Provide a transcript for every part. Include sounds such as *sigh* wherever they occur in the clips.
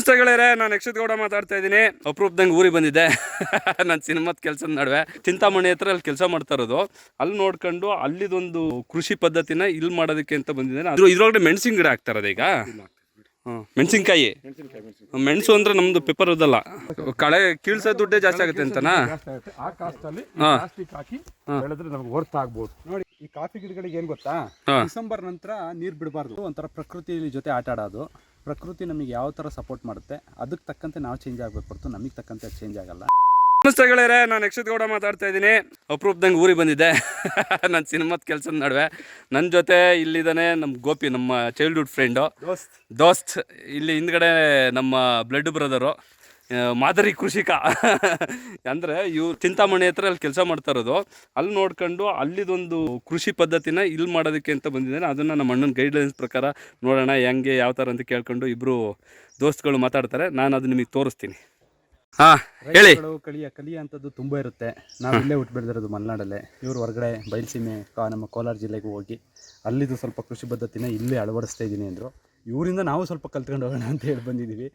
ನಮಸ್ತೆ ಗೆಳೆಯರೆ ನಾನು ಯಕ್ಷಿತ್ ಗೌಡ ಮಾತಾಡ್ತಾ ಇದ್ದೀನಿ. ಅಪರೂಪದಂಗೆ ಊರಿಗೆ ಬಂದಿದ್ದೆ. *laughs* ನಾನು ಸಿನಿಮಾದ ಕೆಲಸದ ನಡುವೆ. ಚಿಂತಾಮಣಿ ಹತ್ರ ಅಲ್ಲಿ ಕೆಲಸ ಮಾಡ್ತಾ ಇರೋದು. ಅಲ್ಲಿ ನೋಡ್ಕೊಂಡು ಅಲ್ಲಿದೊಂದು ಕೃಷಿ ಪದ್ಧತಿನ ಇಲ್ಲಿ ಮಾಡೋದಕ್ಕೆ ಅಂತ ಬಂದಿದ್ದೇನೆ ಅದ್ರ ಇದ್ರೊಳಗಡೆ ಮೆಣಸಿನ ಗಿಡ ಹಾಕ್ತಾ ಇರೋದು ಈಗ. ಮೆಣಸಿನ್ಕಾಯಿ. ಮೆಣಸು ಅಂದ್ರೆ ನಮ್ದು ಪೇಪರ್ ಇದಲ್ಲ ಕಳೆ ಕೀಳ್ಸೋ ದುಡ್ಡೇ ಜಾಸ್ತಿ ಆಗುತ್ತೆ ಅಂತನಾ? ಆ ಕಾಸ್ಟಲ್ಲಿ ಹಾ. ಪ್ಲಾಸ್ಟಿಕ್ ಹಾಕಿ ಬೆಳೆದ್ರೆ ನಮ್ಗೆ ವರ್ತ್ ಆಗ್ಬೋದು. ನೋಡಿ ಈ ಕಾಫಿ ಗಿಡಗಳಿಗೆ ಏನ್ ಗೊತ್ತಾ? ಡಿಸೆಂಬರ್ ನಂತರ ನೀರ್ ಬಿಡಬಾರ್ದು. ಒಂಥರ ಪ್ರಕೃತಿ ಜೊತೆ ಆಟ ಆಡೋದು ಪ್ರಕೃತಿ ನಮಗೆ ಯಾವ ಥರ ಸಪೋರ್ಟ್ ಮಾಡುತ್ತೆ ಅದಕ್ಕೆ ತಕ್ಕಂತೆ ನಾವು ಚೇಂಜ್ ಆಗಬೇಕು ಹೊರತು ನಮಗೆ ತಕ್ಕಂತೆ ಚೇಂಜ್ ಆಗಲ್ಲ. ನಮಸ್ತೆ ಗೆಳೆಯರೆ ನಾನು ಯಕ್ಷಿತ್ ಗೌಡ ಮಾತಾಡ್ತಾ ಇದ್ದೀನಿ. ಅಪರೂಪದಂಗೆ ಊರಿಗೆ ಬಂದಿದ್ದೆ. *laughs* ನನ್ನ ಸಿನಿಮಾದ ಕೆಲಸದ ನಡುವೆ. ನನ್ನ ಜೊತೆ ಇಲ್ಲಿದ್ದಾನೆ ನಮ್ಮ ಗೋಪಿ ನಮ್ಮ ಚೈಲ್ಡ್ಹುಡ್ ಫ್ರೆಂಡು ದೋಸ್ತ್. ದೋಸ್ತ್. ಇಲ್ಲಿ ಹಿಂದ್ಗಡೆ ನಮ್ಮ ಬ್ಲಡ್ ಬ್ರದರು ಮಾದರಿ ಕೃಷಿಕ. ಅಂದರೆ ಇವ್ರು ಚಿಂತಾಮಣಿ ಹತ್ರ ಅಲ್ಲಿ ಕೆಲಸ ಮಾಡ್ತಾ ಇರೋದು. ಅಲ್ಲಿ ನೋಡ್ಕೊಂಡು ಅಲ್ಲಿದೊಂದು ಕೃಷಿ ಪದ್ಧತಿನ ಇಲ್ಲಿ ಮಾಡೋದಕ್ಕೆ ಅಂತ ಬಂದಿದ್ದೇನೆ ಅದನ್ನು ನಮ್ಮ ಅಣ್ಣನ ಗೈಡ್ಲೈನ್ಸ್ ಪ್ರಕಾರ ನೋಡೋಣ, ಹೆಂಗೆ, ಯಾವ ಥರ ಅಂತ ಕೇಳ್ಕೊಂಡು ಇಬ್ಬರು ದೋಸ್ತ್ಗಳು ಮಾತಾಡ್ತಾರೆ. ನಾನು ಅದು ನಿಮಗೆ ತೋರಿಸ್ತೀನಿ. ಹಾಂ, ಹೇಳಿ. ಕಳಿಯ ಕಲಿಯ ಕಲಿಯ ಅಂತದ್ದು ತುಂಬಾ ಇರುತ್ತೆ. ನಾವು ಇಲ್ಲೇ ಹುಟ್ಟು ಬೆಳೆದಿರೋದು ಮಲೆನಾಡಲ್ಲೇ. ಇವರು ಹೊರಗಡೆ ಬಯಲುಸೀಮೆ ನಮ್ಮ ಕೋಲಾರ ಜಿಲ್ಲೆಗೆ ಹೋಗಿ ಅಲ್ಲಿದು ಸ್ವಲ್ಪ ಕೃಷಿ ಪದ್ಧತಿನ ಇಲ್ಲೇ ಅಳವಡಿಸ್ತಾ ಇದ್ದೀನಿ ಅಂದ್ರು. ಇವರಿಂದ ನಾವು ಸ್ವಲ್ಪ ಕಲ್ತ್ಕೊಂಡು ಹೋಗೋಣ ಅಂತ ಹೇಳಿ ಬಂದಿದ್ದೀವಿ.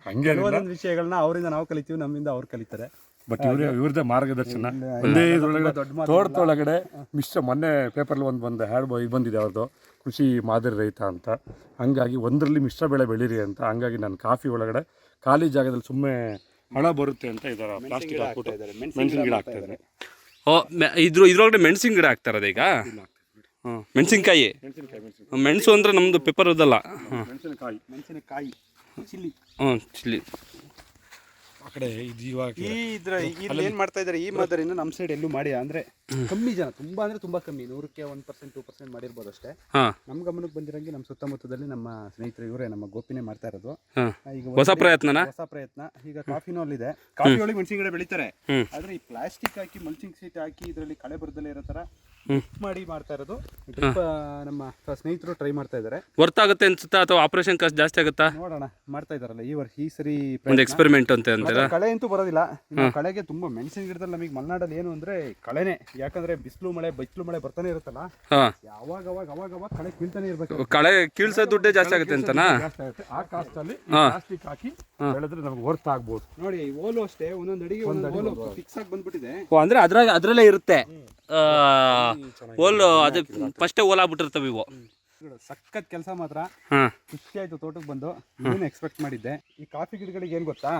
ಒಂದೊಂದು ವಿಷಯಗಳನ್ನ ಅವರಿಂದ ನಾವು ಕಲಿತೀವಿ ನಮ್ಮಿಂದ ಅವ್ರು ಕಲಿತಾರೆ. ಬಟ್ ಇವ್ರ ಇವ್ರದ್ದೇ ಮಾರ್ಗದರ್ಶನ. ಒಂದೇ ಇದರೊಳಗಡೆ ಇದ್ರೊಳಗಡೆ ದೊಡ್ಡ ಮಾತು ತೋಟದೊಳಗಡೆ ಮಿಶ್ರ ಮೊನ್ನೆ ಪೇಪರ್ಲಿ ಒಂದು ಬಂದು ಹ್ಯಾಡ್ ಇದು ಬಂದಿದೆ ಅವ್ರದ್ದು ಕೃಷಿ ಮಾದರಿ ರೈತ ಅಂತ. ಹಂಗಾಗಿ ಒಂದರಲ್ಲಿ ಮಿಶ್ರ ಬೆಳೆ ಬೆಳೀರಿ ಅಂತ. ಹಂಗಾಗಿ ನಾನು ಕಾಫಿ ಒಳಗಡೆ ಖಾಲಿ ಜಾಗದಲ್ಲಿ ಸುಮ್ಮನೆ ಹಣ ಬರುತ್ತೆ ಅಂತ ಇದರ ಪ್ಲಾಸ್ಟಿಕ್ ಹಾಕ್ಬಿಟ್ಟು. ಮೆಣಸಿನ ಗಿಡ ಹಾಕ್ತಾ ಇದ್ದಾರೆ. ಓ ಮೆ- ಇದ್ರ ಇದ್ರೊಳಗಡೆ ಮೆಣಸಿನ ಗಿಡ ಹಾಕ್ತಾರದೀಗ ಈಗ? ಮೆಣಸಿನ್ಕಾಯಿ. ಮೆಣಸಿನಕಾಯಿ ಮೆಣಸಿನ ಮೆಣಸು ಅಂದ್ರೆ ನಮ್ಮದು ಪೇಪರ್ ಇದಲ್ಲ. ಹಾಂ ಮೆಣಸಿನಕಾಯಿ. ಮೆಣಸಿನಕಾಯಿ. ಚಿಲ್ಲಿ. ಹ್ಞೂ ಚಿಲ್ಲಿ. ಆ ಕಡೆ ಇದು ಇವಾಗ ಈ ಇದ್ರ ಇಲ್ಲಿ ಏನ್ ಮಾಡ್ತಾ ಇದ್ದಾರೆ ಈ ಮಾದರಿನ ನಮ್ಮ ಸೈಡ್ ಎಲ್ಲೂ ಮಾಡಿ ಅಂದ್ರೆ ಕಮ್ಮಿ ಜನ ತುಂಬಾ ಅಂದ್ರೆ ತುಂಬಾ ಕಮ್ಮಿ. ನೂರಕ್ಕೆ ಒಂದ್ ಪರ್ಸೆಂಟ್ ಟೂ ಪರ್ಸೆಂಟ್ ಮಾಡಿರ್ಬೋದು ಅಷ್ಟೇ. ಹಾಂ. ನಮ್ಮ ಗಮನಕ್ಕೆ ಬಂದಿರಂಗೆ ನಮ್ಮ ಸುತ್ತಮುತ್ತದಲ್ಲಿ ನಮ್ಮ ಸ್ನೇಹಿತರು ಇವರೇ ನಮ್ಮ ಗೋಪಿನೇ ಮಾಡ್ತಾ ಇರೋದು. ಹಾಂ. ಈಗ ಹೊಸ ಪ್ರಯತ್ನನ? ಹೊಸ ಪ್ರಯತ್ನ. ಈಗ ಕಾಫಿನೂ ಅಲ್ಲಿದೆ. ಕಾಫಿ ಒಳಗೆ ಮೆಣಸಿನ ಗಿಡ ಬೆಳಿತಾರೆ. ಆದ್ರೆ ಈ ಪ್ಲಾಸ್ಟಿಕ್ ಹಾಕಿ ಮಲ್ಚಿಂಗ್ ಸೀಟ್ ಹಾಕಿ ಇದರಲ್ಲಿ ಕಳೆ ಬರದಲ್ಲೇ ಇರೋ ತರ. ಮಾಡಿ ಮಾಡ್ತಾ ಇರೋದು. ಡ್ರಿಪ್ ನಮ್ಮ ಸ್ನೇಹಿತರು ಟ್ರೈ ಮಾಡ್ತಾ ಇದ್ದಾರೆ. ವರ್ತ್ ಆಗುತ್ತೆ ಅನ್ಸುತ್ತಾ ಅಥವಾ ಆಪರೇಷನ್ ಕಾಸ್ಟ್ ಜಾಸ್ತಿ ಆಗುತ್ತಾ? ನೋಡೋಣ ಮಾಡ್ತಾ ಇದಾರಲ್ಲ ಈ ವರ್ಷ ಈ ಸರಿ ಒಂದು. ಎಕ್ಸ್ಪೆರಿಮೆಂಟ್ ಅಂತ ಅಂತೀರಾ? ಕಳೆ ಅಂತೂ ಬರೋದಿಲ್ಲ. ಇನ್ನು ಕಳೆಗೆ ತುಂಬಾ ಮೆಣಸಿನ ಗಿಡದಲ್ಲಿ ನಮಗೆ ಮಲೆನಾಡಲ್ಲಿ ಏನು ಅಂದ್ರೆ ಕಳೆನೆ. ಯಾಕಂದ್ರೆ ಬಿಸಿಲು ಮಳೆ ಬಿಸಿಲು ಮಳೆ ಬರ್ತಾನೆ ಇರುತ್ತಲ್ಲ ಹಾಂ. ಯಾವಾಗ ಅವಾಗ ಅವಾಗ ಅವಾಗ ಕಳೆ ಕೀಳ್ತಾನೆ ಇರ್ಬೇಕು. ಕಳೆ ಕೀಳ್ಸೋ ದುಡ್ಡೇ ಜಾಸ್ತಿ ಆಗುತ್ತೆ ಅಂತನಾ? ಜಾಸ್ತಿ ಆಗುತ್ತೆ. ಆ ಕಾಸ್ಟ್ ಅಲ್ಲಿ ಪ್ಲಾಸ್ಟಿಕ್ ಹಾಕಿ ಬೆಳೆದ್ರೆ ನಮ್ಗೆ ವರ್ತ್ ಆಗ್ಬೋದು. ನೋಡಿ ಓಲು ಅಷ್ಟೇ ಒಂದೊಂದು ಅಡಿಗೆ ಒಂದೊಂದು ಓಲು ಫಿಕ್ಸ್ ಆಗಿ ಬಂದ್ಬಿಟ್ಟಿದೆ. ಓ ಅಂದರೆ ಅದ್ರಾಗ ಅದರಲ್ಲೇ ಇರುತ್ತೆ. ಓಲು ಅದು ಫಸ್ಟೇ ಓಲ್ ಆಗ್ಬಿಟ್ಟಿರ್ತವೆ ಇವು ಸಖತ್ ಕೆಲಸ ಮಾತ್ರ. ಖುಷಿ ಆಯ್ತು ತೋಟಕ್ಕೆ ಬಂದು. ಏನು ಎಕ್ಸ್ಪೆಕ್ಟ್ ಮಾಡಿದ್ದೆ. ಈ ಕಾಫಿ ಗಿಡಗಳಿಗೆ ಏನ್ ಗೊತ್ತಾ.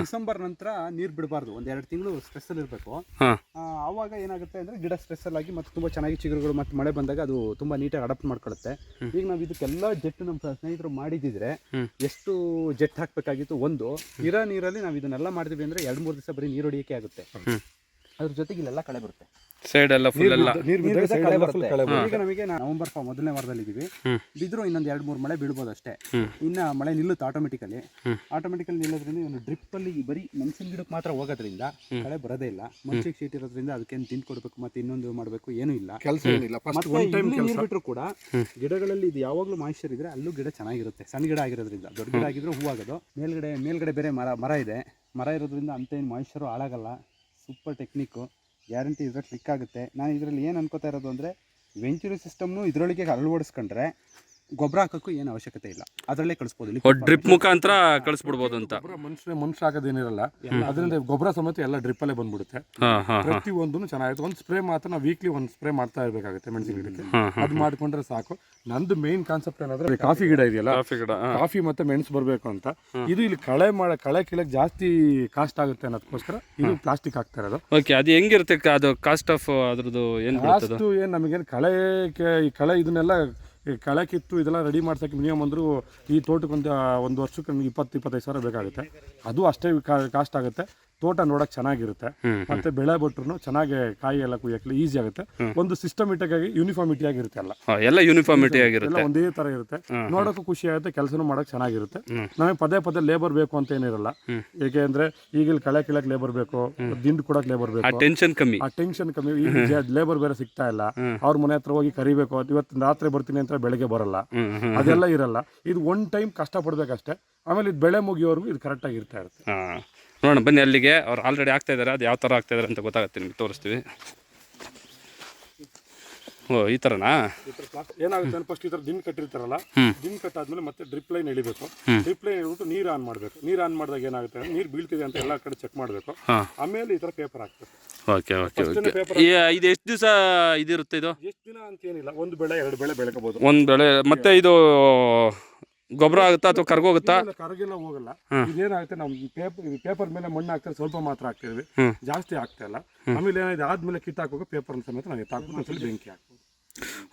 ಡಿಸೆಂಬರ್ ನಂತರ ನೀರ್ ಬಿಡಬಾರ್ದು. ಒಂದ್ ಎರಡು ತಿಂಗಳು ಸ್ಟ್ರೆಸ್ ಅಲ್ಲಿ ಇರಬೇಕು. ಅವಾಗ ಆವಾಗ ಏನಾಗುತ್ತೆ ಅಂದ್ರೆ ಗಿಡ ಸ್ಟ್ರೆಸ್ ಆಗಿ ಮತ್ತೆ ತುಂಬಾ ಚೆನ್ನಾಗಿ ಚಿಗುರುಗಳು ಮತ್ತೆ ಮಳೆ ಬಂದಾಗ ಅದು ತುಂಬಾ ನೀಟಾಗಿ ಅಡಾಪ್ಟ್ ಮಾಡ್ಕೊಳ್ಳುತ್ತೆ ಈಗ ನಾವು ಇದಕ್ಕೆಲ್ಲ ಜೆಟ್ ನಮ್ಮ ಸ್ನೇಹಿತರು ಮಾಡಿದಿದ್ರೆ ಎಷ್ಟು ಜೆಟ್ ಹಾಕ್ಬೇಕಾಗಿತ್ತು? ಒಂದು ಇರೋ ನೀರಲ್ಲಿ ನಾವು ಇದನ್ನೆಲ್ಲ ಮಾಡಿದ್ವಿ ಅಂದ್ರೆ ಎರಡ್ ಮೂರ್ ದಿವಸ ಬರೀ ನೀರ್ ಹೊಡಿಯಕ್ಕೆ ಆಗುತ್ತೆ. ಅದ್ರ ಜೊತೆಗೆ ಇಲ್ಲೆಲ್ಲ ಕಳೆ ಬರುತ್ತೆ. ಸೈಡ್ ಎಲ್ಲ ಫುಲ್ ಎಲ್ಲ. ನೀರು ಬಿದ್ದಾಗ side ಕಳೆ ಎಲ್ಲ full ಬರುತ್ತೆ. ಕಳೆ ಬರುತ್ತೆ. ಈಗ ನಮಗೆ ನಾ- ನವೆಂಬರ್ ಫ- ಮೊದಲನೇ ವಾರದಲ್ಲಿ ಇದೀವಿ. ಬಿದ್ರು ಇನ್ನೊಂದು ಎರಡು ಮೂರು ಮಳೆ ಬೀಳ್ಬೋದು ಅಷ್ಟೇ. ಇನ್ನ ಮಳೆ ನಿಲ್ಲುತ್ತೆ ಆಟೋಮೆಟಿಕಲಿ. ಆಟೋಮೆಟಿಕಲಿ ನಿಲ್ಲೋದ್ರಿಂದ ಒಂದು ಡ್ರಿಪ್ ಅಲ್ಲಿ ಬರೀ ಮೆಣಸಿನ ಗಿಡಕ್ಕೆ ಮಾತ್ರ ಹೋಗೋದ್ರಿಂದ ಕಳೆ ಬರೋದೇ ಇಲ್ಲ. ಮನ್ಸಿಗೆ ಶೀಟ್ ಇರೋದ್ರಿಂದ ಅದಕ್ಕೇನು ತಿಂದು ಕೊಡ್ಬೇಕು ಮತ್ತೆ ಇನ್ನೊಂದು ಮಾಡಬೇಕು ಏನೂ ಇಲ್ಲ. ಕೆಲಸ ಏನಿಲ್ಲ. ಫಸ್ಟ್ ಮತ್ತೆ ಒನ್ ಟೈಮ್ ಇಲ್ಲಿ ಕೆಲಸ. ನೀರ್ ಬಿಟ್ರು ಕೂಡ ಗಿಡಗಳಲ್ಲಿ ಇದು ಯಾವಾಗಲೂ ಮಾಯಿಶ್ಚರ್ ಇದ್ರೆ ಅಲ್ಲೂ ಗಿಡ ಚೆನ್ನಾಗಿರುತ್ತೆ. ಸಣ್ಣ ಗಿಡ ಆಗಿರೋದ್ರಿಂದ. ದೊಡ್ಡ ಗಿಡ ಆಗಿದ್ರು ಹೂವಾಗೋದು ಮೇಲ್ಗಡೆ ಮೇಲ್ಗಡೆ ಬೇರೆ ಮರ ಮರ ಇದೆ. ಮರ ಇರೋದ್ರಿಂದ ಅಂತ ಏನು ಮಾಯಿಶ್ಚರು ಹಾಳಾಗಲ್ಲ. Super technique. ಗ್ಯಾರಂಟಿ ಇದ್ರೆ ಕ್ಲಿಕ್ ಆಗುತ್ತೆ ನಾನು ಇದರಲ್ಲಿ ಏನು ಅನ್ಕೋತಾ ಇರೋದು ಅಂದರೆ ವೆಂಚುರಿ ಸಿಸ್ಟಮ್ನು ಇದರೊಳಗೆ ಅಳವಡಿಸ್ಕೊಂಡ್ರೆ ಗೊಬ್ಬರ ಹಾಕೋಕ್ಕೂ ಏನು ಅವಶ್ಯಕತೆ ಇಲ್ಲ. ಅದರಲ್ಲೇ ಕಳಿಸ್ಬೋದು ಡ್ರಿಪ್ ಮುಖಾಂತರ ಕಳಿಸ್ಬಿಡ್ಬೋದು ಅಂತ. ಗೊಬ್ಬರ ಮನುಷ್ಯ ಮನುಷ್ಯ ಹಾಕೋದೇನಿರಲ್ಲ ಅದರಿಂದ ಗೊಬ್ಬರ ಸಮೇತ ಎಲ್ಲ ಡ್ರಿಪ್ ಅಲ್ಲೇ ಬಂದ್ಬಿಡುತ್ತೆ. ಹಾಂ ಹಾಂ ಹಾಂ. ಪ್ರತಿ ಒಂದೂ ಚೆನ್ನಾಗಿರುತ್ತೆ. ಒಂದು ಸ್ಪ್ರೇ ಮಾತ್ರ ನಾವು ವೀಕ್ಲಿ ಒಂದು ಸ್ಪ್ರೇ ಮಾಡ್ತಾ ಇರಬೇಕಾಗುತ್ತೆ ಮೆಣಸಿನ ಗಿಡಕ್ಕೆ. ಅದು ಮಾಡ್ಕೊಂಡ್ರೆ ಸಾಕು. ನಂದು ಮೇನ್ ಕಾನ್ಸೆಪ್ಟ್ ಏನಾದ್ರೆ ಕಾಫಿ ಗಿಡ ಇದೆಯಲ್ಲ? ಕಾಫಿ ಗಿಡ ಕಾಫಿ ಮತ್ತೆ ಮೆಣಸು ಬರಬೇಕು ಅಂತ. ಇದು ಇಲ್ಲಿ ಕಳೆ ಮಾಡ ಕಳೆ ಕೀಳಕ್ಕೆ ಜಾಸ್ತಿ ಕಾಸ್ಟ್ ಆಗುತ್ತೆ ಅನ್ನೋದಕ್ಕೋಸ್ಕರ ಇದು ಪ್ಲಾಸ್ಟಿಕ್ ಹಾಕ್ತಾ ಇರೋದು. ಓಕೆ ಅದು ಹೆಂಗಿರುತ್ತೆ? ಅದು ಕಾಸ್ಟ್ ಆಫ್ ಅದ್ರದ್ದು ಏನು ಕಾಸ್ಟು ಏನು ನಮಗೇನು ಕಳೆ ಈ ಕಳೆ ಇದನ್ನೆಲ್ಲ ಈ ಕಳೆ ಕಿತ್ತು ಇದೆಲ್ಲ ರೆಡಿ ಮಾಡ್ಸೋಕ್ಕೆ ಮಿನಿಮಮ್ ಅಂದರೂ ಈ ತೋಟಕ್ಕೆ ಒಂದು ವರ್ಷಕ್ಕೆ ಇಪ್ಪತ್ತು, ಇಪ್ಪತ್ತೈದು ಸಾವಿರ ಬೇಕಾಗುತ್ತೆ. ಅದು ಅಷ್ಟೇ ಕಾಸ್ಟ್ ಆಗುತ್ತೆ. ತೋಟ ನೋಡಕ್ ಚೆನ್ನಾಗಿರುತ್ತೆ. ಮತ್ತೆ ಬೆಳೆ ಬಿಟ್ರು ಚೆನ್ನಾಗಿ ಕಾಯಿ ಎಲ್ಲ ಕುಯ್ಯಕ್ಕೆ ಈಸಿ ಆಗುತ್ತೆ ಒಂದು ಸಿಸ್ಟಮೆಟಿಕ್ ಆಗಿ ಯೂನಿಫಾರ್ಮಿಟಿ ಆಗಿರುತ್ತೆ ಎಲ್ಲ. ಎಲ್ಲ ಯೂನಿಫಾರ್ಮಿಟಿ ಎಲ್ಲ ಆಗಿರುತ್ತೆ. ಒಂದೇ ತರ ಇರುತ್ತೆ. ನೋಡೋಕ್ಕೂ ಖುಷಿ ಆಗುತ್ತೆ ಕೆಲಸನೂ ಮಾಡಕ್ ಚೆನ್ನಾಗಿರುತ್ತೆ. ನಮಗೆ ಪದೇ ಪದೇ ಲೇಬರ್ ಬೇಕು ಅಂತ ಏನಿರಲ್ಲ. ಏಕೆ ಅಂದ್ರೆ ಈಗ ಇಲ್ಲಿ ಕಳೆ ಕೀಳಕ್ ಲೇಬರ್ ಬೇಕು ದಿಂಡು ಕೊಡಕ್ ಲೇಬರ್ ಆ ಬೇಕು ಟೆನ್ಷನ್ ಕಮ್ಮಿ. ಆ ಟೆನ್ಷನ್ ಕಮ್ಮಿ. ಈಗ ಲೇಬರ್ ಬೇರೆ ಸಿಗ್ತಾ ಇಲ್ಲ. ಅವ್ರ ಮನೆ ಹತ್ರ ಹೋಗಿ ಕರಿಬೇಕು ಇವತ್ತು ರಾತ್ರಿ ಬರ್ತೀನಿ ಅಂತ ಬೆಳಗ್ಗೆ ಬರಲ್ಲ. ಅದೆಲ್ಲ ಇರಲ್ಲ. ಇದು ಒನ್ ಟೈಮ್ ಕಷ್ಟ ಪಡ್ಬೇಕಷ್ಟೇ. ಆಮೇಲೆ ಇದು ಬೆಳೆ ಮುಗಿಯೋರ್ಗು ಇದು ಕರೆಕ್ಟಾಗಿ ಇರ್ತಾ ಇರುತ್ತೆ. ನೋಡೋಣ ಬನ್ನಿ ಅಲ್ಲಿಗೆ. ಅವ್ರು ಆಲ್ರೆಡಿ ಆಗ್ತಾ ಇದ್ದಾರೆ ಅದು ಯಾವ ಥರ ಆಗ್ತಾ ಇದ್ದಾರೆ ಅಂತ ಗೊತ್ತಾಗುತ್ತೆ ನಿಮ್ಗೆ ತೋರಿಸ್ತೀವಿ. ಓ ಈ ಥರನಾ ಏನಾಗುತ್ತೆ ಫಸ್ಟ್ ಈ ಥರ ದಿನ್ ಕಟ್ಟಿರ್ತಾರಲ್ಲ ದಿನ ಕಟ್ಟಾದ್ಮೇಲೆ ಮತ್ತೆ ಡ್ರಿಪ್ ಲೈನ್ ಎಳಿಬೇಕು. ಡ್ರಿಪ್ ಲೈನ್ ಇಳ್ಬಿಟ್ಟು ನೀರು ಆನ್ ಮಾಡಬೇಕು. ನೀರು ಆನ್ ಮಾಡಿದಾಗ ಏನಾಗುತ್ತೆ ನೀರು ಬೀಳ್ತಿದೆ ಅಂತ ಎಲ್ಲ ಕಡೆ ಚೆಕ್ ಮಾಡಬೇಕು. ಆಮೇಲೆ ಈ ಥರ ಪೇಪರ್ ಹಾಕ್ಬೇಕು. Okay okay okay. ಇದು ಎಷ್ಟು ದಿವಸ ಇದಿರುತ್ತೆ ಇದು? ಎಷ್ಟು ದಿನ ಅಂತ ಏನಿಲ್ಲ ಒಂದು ಬೆಳೆ ಎರಡು ಬೆಳೆ ಬೆಳಕಬಹುದು ಒಂದು ಬೆಳೆ ಮತ್ತೆ ಇದು ಗೊಬ್ಬರ ಆಗುತ್ತಾ ಅಥವಾ ಕರ್ಗೋಗುತ್ತಾ ಕರಗೆಲ್ಲ ಹೋಗಲ್ಲ. ಇದೇನಾಗುತ್ತೆ ನಾವು ಪೇಪರ್ ಪೇಪರ್ ಮೇಲೆ ಮಣ್ಣು ಹಾಕ್ತಾರೆ ಸ್ವಲ್ಪ ಮಾತ್ರ ಹಾಕ್ತಿದ್ವಿ. ಜಾಸ್ತಿ ಆಗ್ತಾ ಇಲ್ಲ. ಆಮೇಲೆ ಏನಾಗಿದೆ ಆದ್ಮೇಲೆ ಕಿತ್ತಾಕುವಾಗ ಪೇಪರ್ ಸಮೇತ ನಾವು ಎತ್ತಾಕ್ಬಿಟ್ಟು ಒಂದ್ಸಲ ಬೆಂಕಿ ಓ,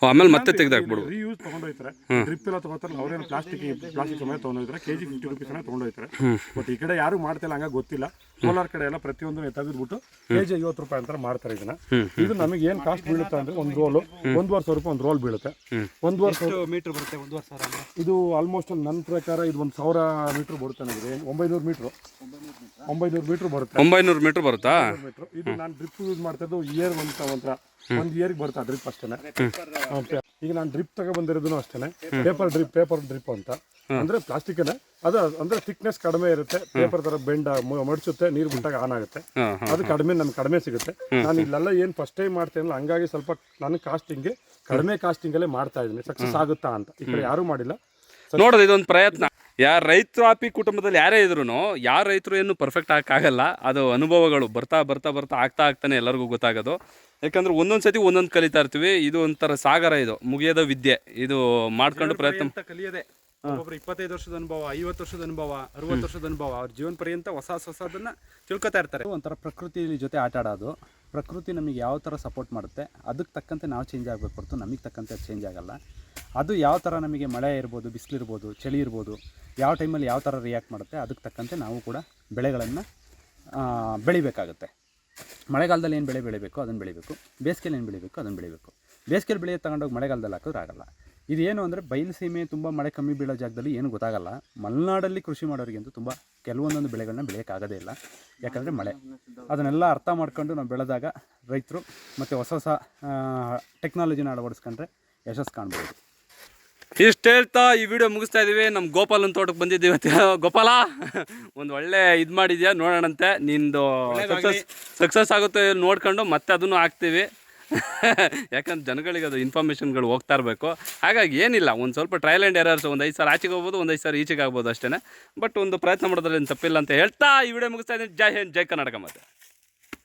ಆಮೇಲೆ ಮತ್ತೆ ತೆಗೆದಾಕ್ಬಿಡು ರೀಯೂಸ್ ತಗೊಂಡೋಯ್ತಾರೆ ಡ್ರಿಪ್ ಎಲ್ಲ ತಗೋತಾರಲ್ಲ ಅವ್ರೇನು ಪ್ಲಾಸ್ಟಿಕ್ ಪ್ಲಾಸ್ಟಿಕ್ ಸಮಯ ತಗೊಂಡೋಯ್ತಾರೆ ಕೆಜಿ ಫಿಫ್ಟಿ ರುಪೀಸ್ ತಗೊಂಡೋಯ್ತಾರೆ ಬಟ್ ಈ ಕಡೆ ಯಾರು ಮಾಡ್ತಿಲ್ಲ ಹಂಗ ಗೊತ್ತಿಲ್ಲ. ಕೋಲಾರ ಕಡೆ ಎಲ್ಲ ಪ್ರತಿಯೊಂದು ತೆಗೆದ್ಬಿಟ್ಟು ಕೆಜಿ ಐವತ್ತು ರೂಪಾಯಿ ಅಂತ ಮಾಡ್ತಾರೆ ಇದನ್ನ. ಇದು ನಮಗೆ ಏನ್ ಕಾಸ್ಟ್ ಬೀಳುತ್ತೆ ಅಂದ್ರೆ ಒಂದು ರೋಲು ಒಂದೂವರೆ ಸಾವಿರ ರೂಪಾಯಿ ಒಂದು ರೋಲ್ ಬೀಳುತ್ತೆ. ಒಂದೂವರೆ ಸಾವಿರ ಮೀಟರ್ ಬರುತ್ತೆ? ಒಂದೂವರೆ ಸಾವಿರ ಇದು ಆಲ್ಮೋಸ್ಟ್ ನನ್ನ ಪ್ರಕಾರ ಇದು ಒಂದು ಸಾವಿರ ಮೀಟರ್ ಬರುತ್ತೆ ನನಗೆ ಒಂಬೈನೂರು ಮೀಟರ್ ಒಂಬೈನೂರು ಮೀಟರ್ ಬರುತ್ತೆ. ಒಂಬೈನೂರು ಮೀಟರ್ ಬರುತ್ತಾ? ಮೀಟರ್ ಇದು ನಾನು ಡ್ರಿಪ್ ಯೂಸ್ ಮಾಡ್ತಾ ಇದ್ದು ಇಯರ್ ಒಂದು ಒಂಥರ ಒಂದು ಇಯರ್ ಬರುತ್ತೆ ಡ್ರಿಪ್ ಅಷ್ಟೇನೆ. ಈಗ ನಾನು ಡ್ರಿಪ್ ತಗೊ ಬಂದಿರೋದು ಅಷ್ಟೇನೆ. ಪೇಪರ್ ಡ್ರಿಪ್ ಪೇಪರ್ ಡ್ರಿಪ್ ಅಂತ. ಅಂದ್ರೆ ಪ್ಲಾಸ್ಟಿಕ್ ಅದು ಅಂದ್ರೆ ಥಿಕ್ನೆಸ್ ಕಡಿಮೆ ಇರುತ್ತೆ. ಪೇಪರ್ ತರ ಬೆಂಡ್ ಮಡಚುತ್ತೆ ನೀರು ಬಿಟ್ಟಾಗ ಆನ್ ಆಗುತ್ತೆ. ಅದು ಕಡಿಮೆ ನಮ್ಗೆ ಕಡಿಮೆ ಸಿಗುತ್ತೆ. ನಾನು ಇಲ್ಲೆಲ್ಲ ಏನು ಫಸ್ಟ್ ಟೈಮ್ ಮಾಡ್ತೇನಲ್ಲ ಹಂಗಾಗಿ ಸ್ವಲ್ಪ ನಾನು ಕಾಸ್ಟಿಂಗ್ ಕಡಿಮೆ ಕಾಸ್ಟಿಂಗ್ ಅಲ್ಲೇ ಮಾಡ್ತಾ ಇದ್ದೀನಿ. ಸಕ್ಸಸ್ ಆಗುತ್ತಾ ಅಂತ. ಈ ಕಡೆ ಯಾರು ಮಾಡಿಲ್ಲ. ನೋಡೋದು ಇದೊಂದು ಪ್ರಯತ್ನ. ಯಾರ ರೈತ್ರಾಪಿ ಕುಟುಂಬದಲ್ಲಿ ಯಾರೇ ಇದ್ರು ಯಾರ ರೈತರು ಏನು ಪರ್ಫೆಕ್ಟ್ ಆಗಕ್ಕಾಗಲ್ಲ. ಅದು ಅನುಭವಗಳು ಬರ್ತಾ ಬರ್ತಾ ಬರ್ತಾ ಆಗ್ತಾ ಆಗ್ತಾನೆ ಎಲ್ಲರಿಗೂ ಗೊತ್ತಾಗೋದು. ಯಾಕಂದ್ರೆ ಒಂದೊಂದು ಸತಿ ಒಂದೊಂದು ಕಲಿತಾ ಇರ್ತೀವಿ. ಇದು ಒಂಥರ ಸಾಗರ ಇದು. ಮುಗಿಯದ ವಿದ್ಯೆ. ಇದು ಮಾಡ್ಕೊಂಡು ಪ್ರಯತ್ನ ಕಲಿಯದೆ. ಒಬ್ಬರು ಒಬ್ಬೊಬ್ರು ಇಪ್ಪತ್ತೈದು ವರ್ಷದ ಅನುಭವ ಐವತ್ತು ವರ್ಷದ ಅನುಭವ ಅರವತ್ತು ವರ್ಷದ ಅನುಭವ ಅವ್ರ ಜೀವನ ಪರ್ಯಂತ ಹೊಸ ಹೊಸದನ್ನ ತಿಳ್ಕೊತಾ ಇರ್ತಾರೆ. ಒಂಥರ ಪ್ರಕೃತಿ ಜೊತೆ ಆಟ ಆಡೋದು. ಪ್ರಕೃತಿ ನಮಗೆ ಯಾವ ಥರ ಸಪೋರ್ಟ್ ಮಾಡುತ್ತೆ ಅದಕ್ಕೆ ತಕ್ಕಂತೆ ನಾವು ಚೇಂಜ್ ಆಗಬೇಕು ಹೊರತು ನಮಗೆ ತಕ್ಕಂತೆ ಅದು ಚೇಂಜ್ ಆಗಲ್ಲ. ಅದು ಯಾವ ಥರ ನಮಗೆ ಮಳೆ ಇರ್ಬೋದು ಬಿಸಿಲಿರ್ಬೋದು ಚಳಿ ಇರ್ಬೋದು ಯಾವ ಟೈಮಲ್ಲಿ ಯಾವ ಥರ ರಿಯಾಕ್ಟ್ ಮಾಡುತ್ತೆ ಅದಕ್ಕೆ ತಕ್ಕಂತೆ ನಾವು ಕೂಡ ಬೆಳೆಗಳನ್ನು ಬೆಳಿಬೇಕಾಗುತ್ತೆ. ಮಳೆಗಾಲದಲ್ಲಿ ಏನು ಬೆಳೆ ಬೆಳಿಬೇಕು, ಅದನ್ನು ಬೆಳಿಬೇಕು. ಬೇಸಿಗೆಯಲ್ಲಿ ಏನು ಬೆಳಿಬೇಕು, ಅದನ್ನು ಬೆಳಿಬೇಕು. ಬೇಸಿಗೆಯಲ್ಲಿ ಬೆಳೆ ತಗೊಂಡೋಗಿ ಮಳೆಗಾಲದಲ್ಲಿ ಹಾಕಿದ್ರೆ ಆಗಲ್ಲ. ಇದೇನು ಅಂದರೆ ಬಯಲು ಸೀಮೆ ತುಂಬ ಮಳೆ ಕಮ್ಮಿ ಬೀಳೋ ಜಾಗದಲ್ಲಿ ಏನು ಗೊತ್ತಾಗಲ್ಲ. ಮಲೆನಾಡಲ್ಲಿ ಕೃಷಿ ಮಾಡೋರಿಗಂತೂ ತುಂಬ ಕೆಲವೊಂದೊಂದು ಬೆಳೆಗಳನ್ನ ಬೆಳೆಯೋಕ್ಕಾಗೋದೇ ಇಲ್ಲ. ಯಾಕಂದರೆ ಮಳೆ. ಅದನ್ನೆಲ್ಲ ಅರ್ಥ ಮಾಡ್ಕೊಂಡು ನಾವು ಬೆಳೆದಾಗ ರೈತರು ಮತ್ತು ಹೊಸ ಹೊಸ ಟೆಕ್ನಾಲಜಿನ ಅಳವಡಿಸ್ಕೊಂಡ್ರೆ ಯಶಸ್ಸು ಕಾಣ್ಬೋದು. ಇಷ್ಟು ಹೇಳ್ತಾ ಈ ವಿಡಿಯೋ ಮುಗಿಸ್ತಾ ಇದೀವಿ. ನಮ್ಮ ಗೋಪಾಲನ ತೋಟಕ್ಕೆ ಬಂದಿದ್ದೀವಿ ಅಂತ ಗೋಪಾಲ ಒಂದು ಒಳ್ಳೆ ಇದು ಮಾಡಿದ್ಯಾ? ನೋಡೋಣಂತೆ. ನಿಂದು ಸಕ್ಸಸ್ ಸಕ್ಸಸ್ ಆಗುತ್ತೆ ನೋಡ್ಕೊಂಡು ಮತ್ತೆ ಅದನ್ನು ಹಾಕ್ತೀವಿ. *laughs* ಯಾಕಂದ್ರೆ ಜನಗಳಿಗೆ ಅದು ಇನ್ಫಾರ್ಮೇಷನ್ಗಳು ಹೋಗ್ತಾ ಇರಬೇಕು. ಹಾಗಾಗಿ ಏನಿಲ್ಲ ಒಂದು ಸ್ವಲ್ಪ ಟ್ರಯಲ್ ಆ್ಯಂಡ್ ಎರರ್ಸ್ ಒಂದು ಐದು ಸಾವಿರ ಆಚೆಗೆ ಹೋಗ್ಬೋದು ಒಂದು ಐದು ಸಾವಿರ ಈಚೆಗೆ ಆಗ್ಬೋದು ಅಷ್ಟೇ ಬಟ್ ಒಂದು ಪ್ರಯತ್ನ ಮಾಡೋದ್ರಲ್ಲಿ ತಪ್ಪಿಲ್ಲ ಅಂತ ಹೇಳ್ತಾ ಈ ವಿಡಿಯೋ ಮುಗಿಸ್ತಾ ಇದ್ದೀನಿ ಜೈ ಹಿಂದ್ ಜೈ ಕರ್ನಾಟಕ ಮತ್ತೆ